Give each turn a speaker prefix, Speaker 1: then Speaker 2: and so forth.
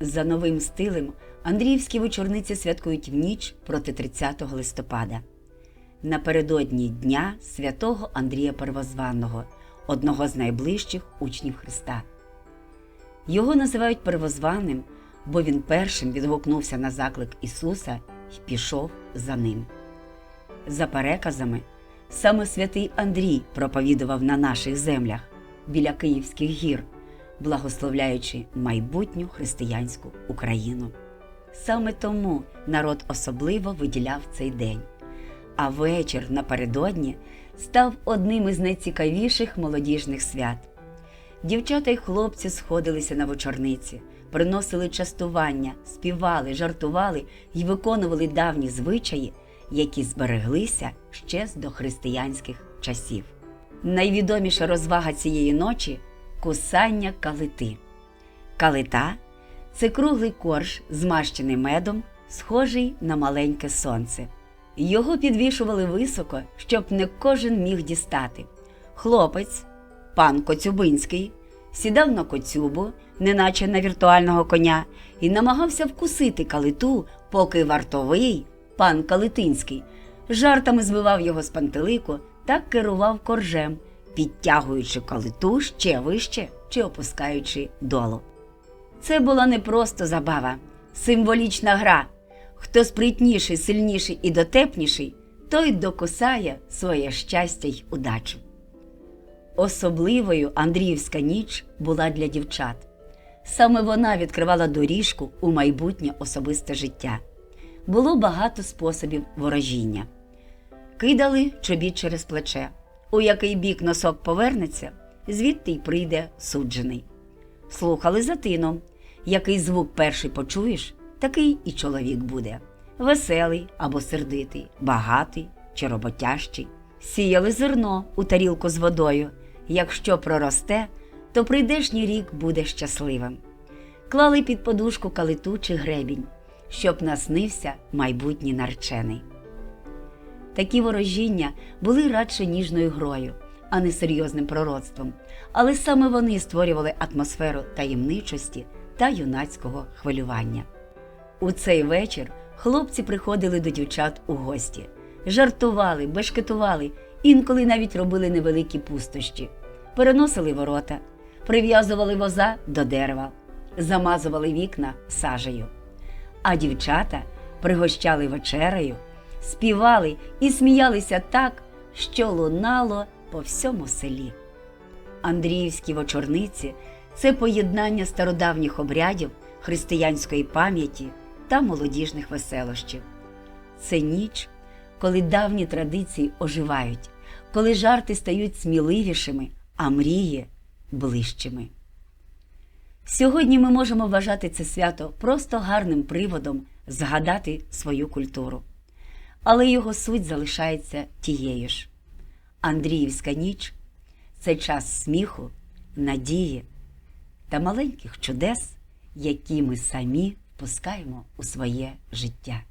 Speaker 1: За новим стилем Андріївські вечорниці святкують в ніч проти 30 листопада. Напередодні дня святого Андрія Первозванного, одного з найближчих учнів Христа. Його називають первозваним, бо він першим відгукнувся на заклик Ісуса і пішов за ним. За переказами, саме святий Андрій проповідував на наших землях біля Київських гір, благословляючи майбутню християнську Україну. Саме тому народ особливо виділяв цей день. А вечір напередодні став одним із найцікавіших молодіжних свят. Дівчата й хлопці сходилися на вечорниці, приносили частування, співали, жартували і виконували давні звичаї, які збереглися ще з дохристиянських часів. Найвідоміша розвага цієї ночі кусання калити. Калита це круглий корж, змащений медом, схожий на маленьке сонце. Його підвішували високо, щоб не кожен міг дістати. Хлопець, пан Коцюбинський, сідав на коцюбу, неначе на віртуального коня, і намагався вкусити калиту, поки вартовий, пан Калитинський, жартами збивав його з пантелику та керував коржем, підтягуючи калиту ще вище чи опускаючи долу. Це була не просто забава, символічна гра. Хто спритніший, сильніший і дотепніший, той докусає своє щастя й удачу. Особливою Андріївська ніч була для дівчат. Саме вона відкривала доріжку у майбутнє особисте життя. Було багато способів ворожіння. Кидали чобіт через плече. У який бік носок повернеться, звідти й прийде суджений. Слухали за тином. Який звук перший почуєш, такий і чоловік буде. Веселий або сердитий, багатий чи роботящий. Сіяли зерно у тарілку з водою. Якщо проросте, то прийдешній рік буде щасливим. Клали під подушку калиту чи гребінь, щоб наснився майбутній наречений. Такі ворожіння були радше ніжною грою, а не серйозним пророцтвом, але саме вони створювали атмосферу таємничості та юнацького хвилювання. У цей вечір хлопці приходили до дівчат у гості, жартували, бешкетували, інколи навіть робили невеликі пустощі, переносили ворота, прив'язували воза до дерева, замазували вікна сажею. А дівчата пригощали вечерею, співали і сміялися так, що лунало по всьому селі. Андріївські вечорниці це поєднання стародавніх обрядів, християнської пам'яті та молодіжних веселощів. Це ніч, коли давні традиції оживають, коли жарти стають сміливішими, а мрії ближчими. Сьогодні ми можемо вважати це свято просто гарним приводом згадати свою культуру, але його суть залишається тією ж. Андріївська ніч це час сміху, надії та маленьких чудес, які ми самі впускаємо у своє життя.